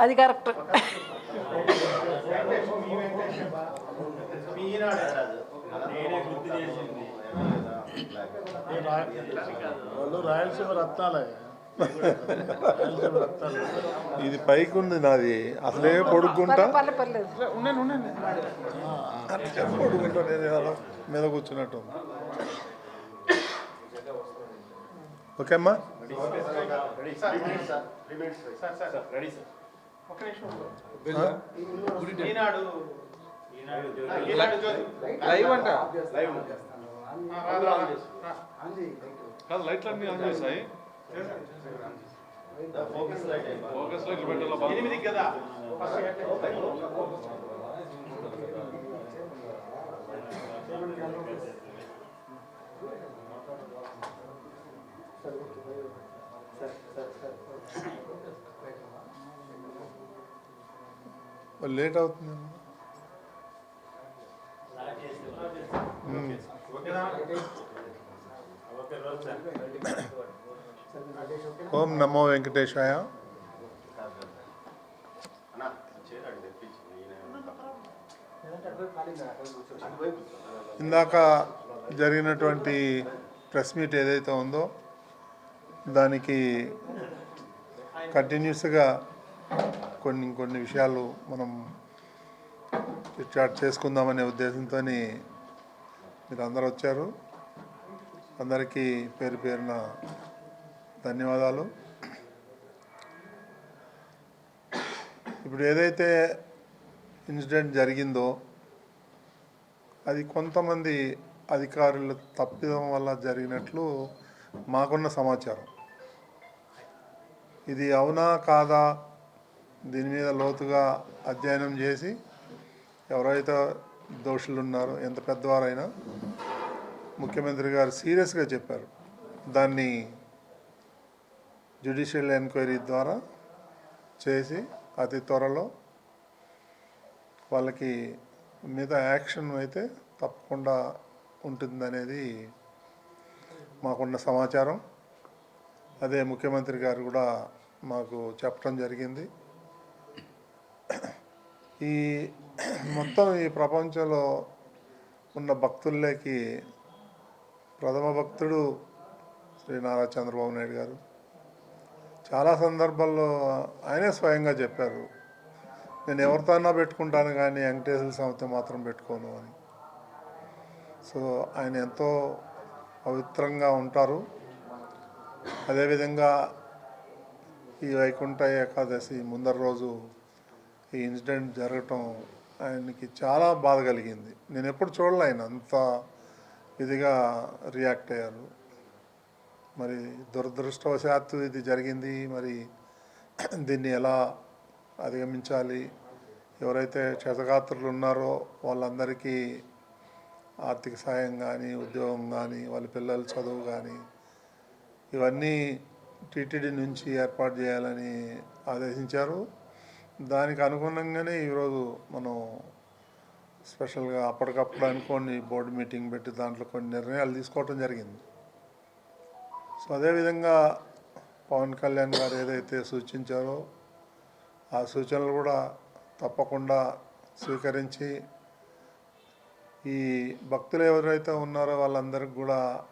అది కరెక్ట్. రాయలసీమ రత్నాలే. ఇది పైకి ఉంది నాది. అసలే పొడుక్కుంటా? పొడుక్కుంటా నేను మీద కూర్చున్నట్టు ఉంది. ఓకే అమ్మా లైవ్ అంట కాదు లైట్లు అన్ని ఆన్ చేసాయి ఫోకస్ లైట్లు పెట్టాలా బాగా? మరి లేట్ అవుతుంది ఓం నమో వెంకటేశాయ. ఇందాక జరిగినటువంటి ప్రెస్ మీట్ ఏదైతే ఉందో దానికి కంటిన్యూస్గా కొన్ని కొన్ని విషయాలు మనం చాట్ చేసుకుందామనే ఉద్దేశంతో మీరు అందరూ వచ్చారు. అందరికీ పేరు పేరున ధన్యవాదాలు. ఇప్పుడు ఏదైతే ఇన్సిడెంట్ జరిగిందో అది కొంతమంది అధికారుల తప్పిదం వల్ల జరిగినట్లు మాకున్న సమాచారం. ఇది అవునా కాదా దీని మీద లోతుగా అధ్యయనం చేసి ఎవరైతే దోషులు ఉన్నారో ఎంత పెద్దవారైనా ముఖ్యమంత్రి గారు సీరియస్గా చెప్పారు. దాన్ని జ్యుడిషియల్ ఎంక్వైరీ ద్వారా చేసి అతి త్వరలో వాళ్ళకి మీద యాక్షన్ అయితే తప్పకుండా ఉంటుందనేది మాకున్న సమాచారం. అదే ముఖ్యమంత్రి గారు కూడా మాకు చెప్పడం జరిగింది. ఈ మొత్తం ఈ ప్రపంచంలో ఉన్న భక్తుల్లోకి ప్రథమ భక్తుడు శ్రీ నారా చంద్రబాబు నాయుడు గారు. చాలా సందర్భాల్లో ఆయనే స్వయంగా చెప్పారు నేను ఎవరితో పెట్టుకుంటాను కానీ వెంకటేశ్వర స్వామితో మాత్రం పెట్టుకోను అని. సో ఆయన ఎంతో పవిత్రంగా ఉంటారు. అదేవిధంగా ఈ వైకుంఠ ఏకాదశి ముందర రోజు ఈ ఇన్సిడెంట్ జరగటం ఆయనకి చాలా బాధ కలిగింది. నేను ఎప్పుడు చూడలే ఆయన అంత ఇదిగా రియాక్ట్ అయ్యారు. మరి దురదృష్టవశాత్తు ఇది జరిగింది. మరి దీన్ని ఎలా అధిగమించాలి? ఎవరైతే క్షతగాత్రులు ఉన్నారో వాళ్ళందరికీ ఆర్థిక సాయం కానీ ఉద్యోగం కానీ వాళ్ళ పిల్లల చదువు కానీ ఇవన్నీ టీటీడీ నుంచి ఏర్పాటు చేయాలని ఆదేశించారు. దానికి అనుగుణంగానే ఈరోజు మనం స్పెషల్గా అప్పటికప్పుడు అనుకోని బోర్డు మీటింగ్ పెట్టి దాంట్లో కొన్ని నిర్ణయాలు తీసుకోవటం జరిగింది. సో అదేవిధంగా పవన్ కళ్యాణ్ గారు ఏదైతే సూచించారో ఆ సూచనలు కూడా తప్పకుండా స్వీకరించి ఈ భక్తులు ఎవరైతే ఉన్నారో వాళ్ళందరికీ కూడా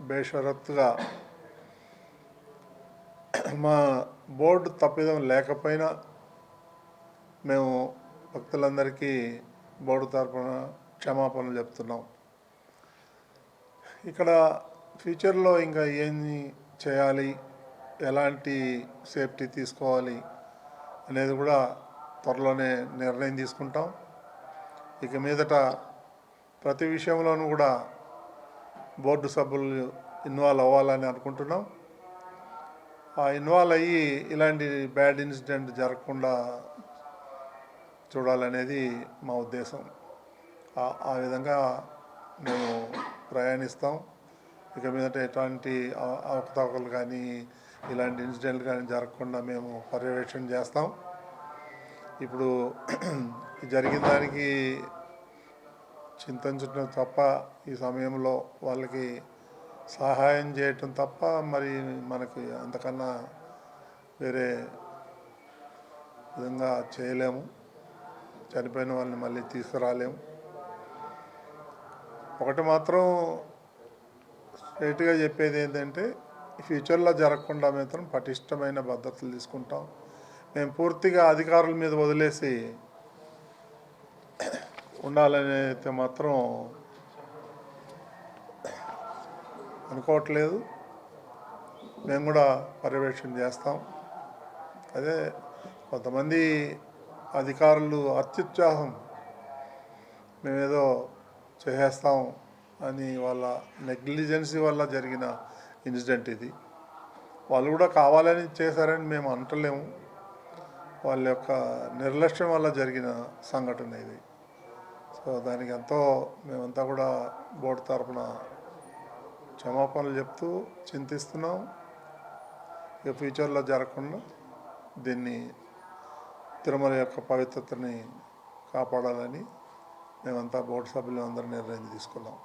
బేషరత్తుగా మా బోర్డు తప్పిదం లేకపోయినా మేము భక్తులందరికీ బోర్డు తరపున క్షమాపణలు చెప్తున్నాం. ఇక్కడ ఫ్యూచర్లో ఇంకా ఏమి చేయాలి? ఎలాంటి సేఫ్టీ తీసుకోవాలి? అనేది కూడా త్వరలోనే నిర్ణయం తీసుకుంటాం. ఇక మీదట ప్రతి విషయంలోనూ కూడా బోర్డు సభ్యులు ఇన్వాల్వ్ అవ్వాలని అనుకుంటున్నాం. ఆ ఇన్వాల్వ్ అయ్యి ఇలాంటి బ్యాడ్ ఇన్సిడెంట్ జరగకుండా చూడాలనేది మా ఉద్దేశం. ఆ- విధంగా మేము ప్రయాణిస్తాం. ఇక మీదట ఎటువంటి అవకతవకలు కానీ ఇలాంటి ఇన్సిడెంట్లు కానీ జరగకుండా మేము పర్యవేక్షణ చేస్తాం. ఇప్పుడు జరిగిన దానికి చింతించడం తప్ప ఈ సమయంలో వాళ్ళకి సహాయం చేయటం తప్ప మరి మనకి అంతకన్నా వేరే విధంగా చేయలేము. చనిపోయిన వాళ్ళని మళ్ళీ తీసుకురాలేము ఒకటి మాత్రం స్ట్రేట్గా చెప్పేది ఏంటంటే ఫ్యూచర్లో జరగకుండా మాత్రం పటిష్టమైన భద్రతలు తీసుకుంటాం. మేము పూర్తిగా అధికారుల మీద వదిలేసి ఉండాలనేది మాత్రం అనుకోవట్లేదు. మేము కూడా పర్యవేక్షణ చేస్తాం. అదే కొంతమంది అధికారులు అత్యుత్సాహం. మేమేదో చేసేస్తాం అని వాళ్ళ నెగ్లిజెన్సీ వల్ల జరిగిన ఇన్సిడెంట్ ఇది. వాళ్ళు కూడా కావాలని చేశారని మేము అంటలేము. వాళ్ళ యొక్క నిర్లక్ష్యం వల్ల జరిగిన సంఘటన ఇది. సో దానికి ఎంతో మేమంతా కూడా బోర్డు తరఫున క్షమాపణలు చెప్తూ చింతిస్తున్నాం. ఇక ఫ్యూచర్లో జరగకుండా దీన్ని తిరుమల యొక్క పవిత్రతని కాపాడాలని మేమంతా బోర్డు సభ్యులు అందరూ నిర్ణయం తీసుకున్నాం.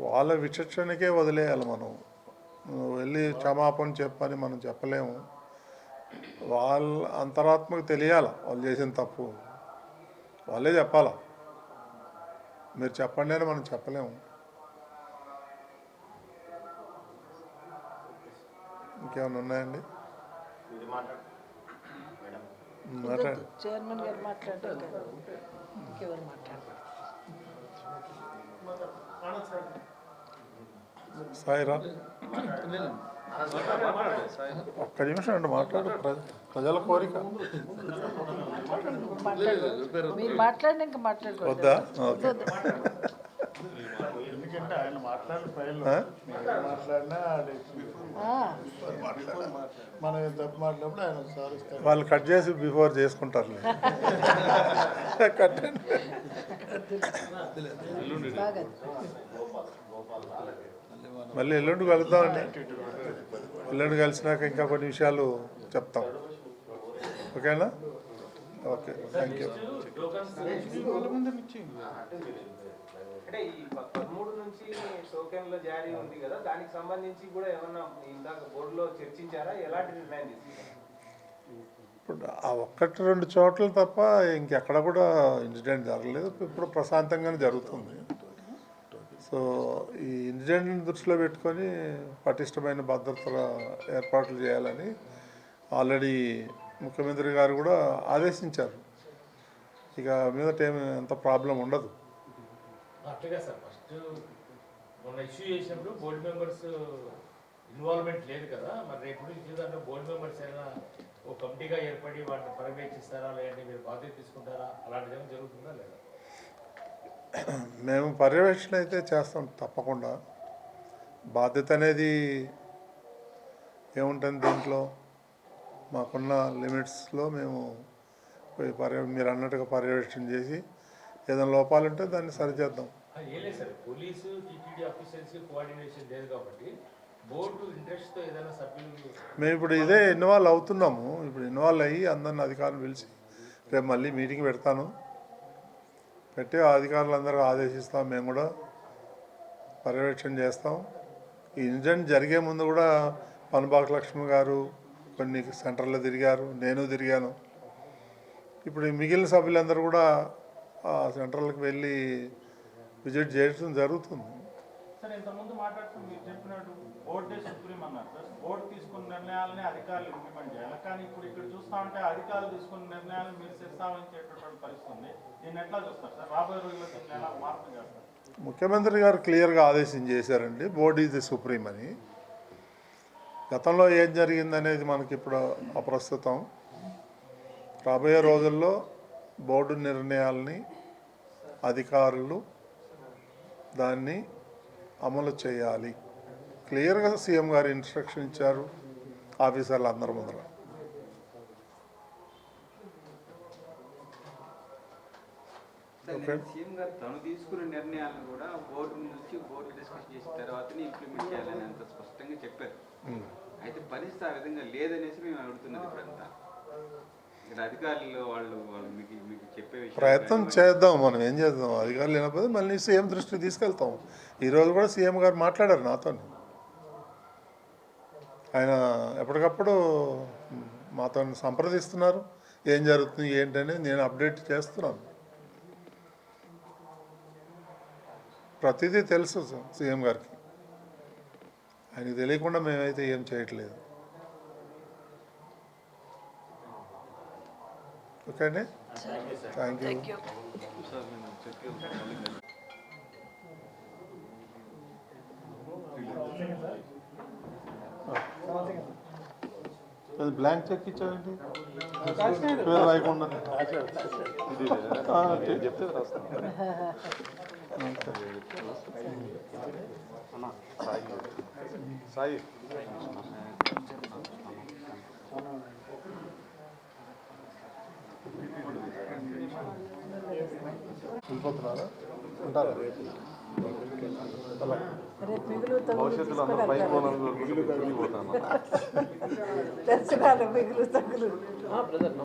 వాళ్ళ విచక్షణకే వదిలేయాలి మనం. వెళ్ళి క్షమాపణ చెప్పని మనం చెప్పలేము. వాళ్ళ అంతరాత్మకు తెలియాలి? వాళ్ళు చేసిన తప్పు. వాళ్ళే చెప్పాలా? మీరు చెప్పండి అని మనం చెప్పలేము. ఇంకేమైనా ఉన్నాయండి? మాట్లాడండి చైర్మన్ గారు మాట్లాడారు కదా. ఇంకెవరు మాట్లాడారు? సాయిరా. ఒక్క నిమిషం అండి మాట్లాడు. ప్ర- ప్రజల కోరిక. మీరు మాట్లాడినా ఇంకా మాట్లాడుకోవద్దు. వద్దా? ఓకే. ఎందుకంటే ఆయన మాట్లాడిన ఫైల్? మాట్లాడినా మనం ఏం తప్పు మాట్లాడినప్పుడు ఆయన సారీ వాళ్ళు కట్ చేసి బిఫోర్ చేసుకుంటారులే. కట్టండి. మళ్ళీ ఎల్లుండి కలుద్దామండి. ఎల్లుండి కలిసినాక ఇంకా కొన్ని విషయాలు చెప్తాం. ఓకేనా? ఓకే థ్యాంక్ యూ అంటే ఈ ప- పదమూడు నుంచి టోకెన్ల జారీ ఉంది కదా దానికి సంబంధించి కూడా ఏమన్నా ఇందాక బోర్డులో చర్చించారా? ఎలాంటి నిర్ణయం తీసుకున్నారు? ఇప్పుడు ఆ ఒక్కటి రెండు చోట్ల తప్ప ఇంకెక్కడ కూడా ఇన్సిడెంట్ జరగలేదు. ఇప్పుడు ప్రశాంతంగానే జరుగుతుంది. సో ఈ ఇన్సిడెంట్ని దృష్టిలో పెట్టుకొని పటిష్టమైన భద్రతల ఏర్పాట్లు చేయాలని ఆల్రెడీ ముఖ్యమంత్రి గారు కూడా ఆదేశించారు. ఇక మీదట ఏమి అంత ప్రాబ్లం ఉండదు. అట్లాగే సార్. ఫస్ట్ మొన్న ఇష్యూ చేసినప్పుడు బోర్డు మెంబర్స్ ఇన్వాల్వ్మెంట్ లేదు కదా. మరి రేపు నుంచి దాంట్లో బోర్డు మెంబర్స్ అయినా కమిటీగా ఏర్పడి వాటిని పర్యవేక్షిస్తారా లేదంటే మీరు బాధ్యత తీసుకుంటారా? అలాంటిది ఏమైనా జరుగుతుందా లేదా? మేము పర్యవేక్షణ అయితే చేస్తాం తప్పకుండా. బాధ్యత అనేది ఏముంటుంది దీంట్లో? మాకున్న లిమిట్స్లో మేము పోయి పర్య మీరు అన్నట్టుగా పర్యవేక్షణ చేసి ఏదైనా లోపాలు ఉంటే దాన్ని సరిచేద్దాం మేము ఇప్పుడు ఇదే ఇన్వాల్వ్ అవుతున్నాము. ఇప్పుడు ఇన్వాల్వ్ అయ్యి అందరిని అధికారులు పిలిచి రేపు మళ్ళీ మీటింగ్ పెడతాను. పెట్టి అధికారులందరూ ఆదేశిస్తాం. మేము కూడా పర్యవేక్షణ చేస్తాం. ఈ ఇన్సిడెంట్ జరిగే ముందు కూడా పనుబాక లక్ష్మణ్ గారు కొన్ని సెంటర్లో తిరిగారు నేను తిరిగాను. ఇప్పుడు మిగిలిన సభ్యులందరూ కూడా ఆ సెంటర్లకు వెళ్ళి విజిట్ చేయడం జరుగుతుంది. సార్ ఇంతకుముందు మాట్లాడుతూ మీరు చెప్పినట్టు బోర్డే సుప్రీం అన్నారు సార్. బోర్డు తీసుకున్న నిర్ణయాలని అధికారులు ఇంప్లిమెంట్ చేయాలి. కానీ ఇప్పుడు ఇక్కడ చూస్తా ఉంటే అధికారులు తీసుకున్న నిర్ణయాలు మీరు దీన్ని ఎట్లా చూస్తారు సార్? రాబోయే రోజుల్లో దీన్ని ఎలా మార్పు చేస్తారు? ముఖ్యమంత్రి గారు క్లియర్గా ఆదేశం చేశారండి. బోర్డు ఈజ్ ది సుప్రీం అని. గతంలో ఏం జరిగిందనేది మనకి ఇప్పుడు అప్రస్తుతం. రాబోయే రోజుల్లో బోర్డు నిర్ణయాల్ని అధికారులు దాన్ని అమలు చేయాలి. క్లియర్గా సీఎం గారు ఇన్స్ట్రక్షన్ ఇచ్చారు. ఆఫీసర్లు అందరి ముందర. సీఎం గారు తను తీసుకున్న నిర్ణయాలను కూడా బోర్డు నుంచి బోర్డు డిస్కస్ చేసిన తర్వాతనే ఇంప్లిమెంట్ చేయాలని అంత స్పష్టంగా చెప్పారు. ఉమ్. అయితే పరిస్థితి ఆ విధంగా లేదనేసి మేము అడుగుతున్నది ఇప్పుడంతా ఇక్కడ అధికారులు వాళ్ళు వాళ్ళు మీకు మీకు చెప్పే ప్రయత్నం చేద్దాం మనం ఏం చేద్దాం? అధికారులు లేనప్పుడు మళ్ళీ సీఎం దృష్టికి తీసుకెళ్తాం. ఈరోజు కూడా సీఎం గారు మాట్లాడారు నాతో ఆయన ఎప్పటికప్పుడు మాతో సంప్రదిస్తున్నారు. ఏం జరుగుతుంది ఏంటని నేను అప్డేట్ చేస్తున్నాను. ప్రతిదీ తెలుసు సీఎం గారికి. ఆయనకి తెలియకుండా మేమైతే ఏం చేయట్లేదు. ఓకే అండి? Thank you. అది బ్లాంక్ చెక్ పేరు రాయకుండా. చెప్తే రాస్తాను సాయి వెళ్ళిపోతున్నారా ఉంటారా భవిష్యత్తులో అందరూ పైకి పోవాలని కోరుకుంటూ కిందికి